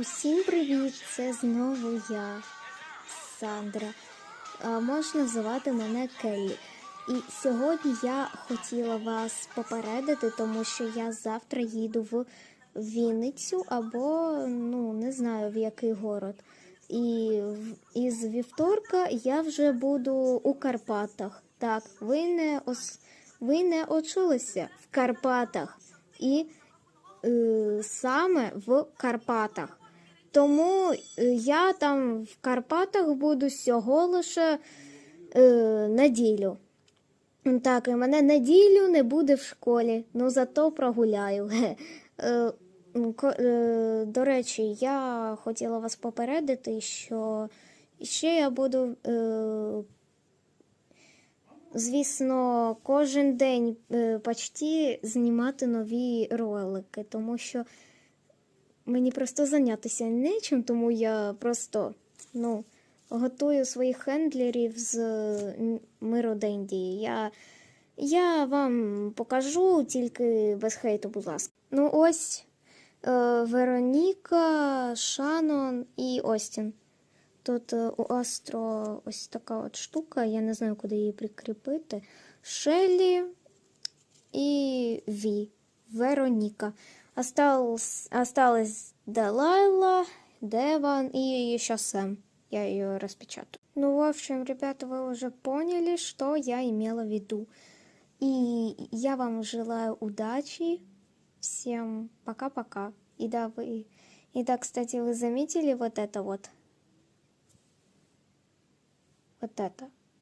Усім привіт! Це знову я, Сандра. Можна звати мене Келлі. І сьогодні я хотіла вас попередити, тому що я завтра їду в Вінницю або ну не знаю в який город. І із вівторка я вже буду у Карпатах. Так, ви не ос... ви не очулися в Карпатах. І е, саме в Карпатах. Тому е, я там в Карпатах буду всього лише е, неділю. Так, і мене неділю не буде в школі, ну зато прогуляю. Е, е, До речі, я хотіла вас попередити, що ще я буду, е, звісно, кожен день е, почти знімати нові ролики, тому що мені просто зайнятися нечим, тому я просто ну, готую своїх хендлерів з Миродендії. Я, я вам покажу, тільки без хейту, будь ласка. Ну, ось е, Вероніка, Шанон і Остін. Тут е, у Астро ось така от штука, я не знаю, куди її прикріпити. Шелі и Ви, Вероника. Осталось, осталась Делайла, Деван и еще Сэм. Я ее распечатаю. Ну, в общем, ребята, вы уже поняли, что я имела в виду. И я вам желаю удачи. Всем пока-пока. И да, вы... И да, кстати, вы заметили вот это вот? Вот это.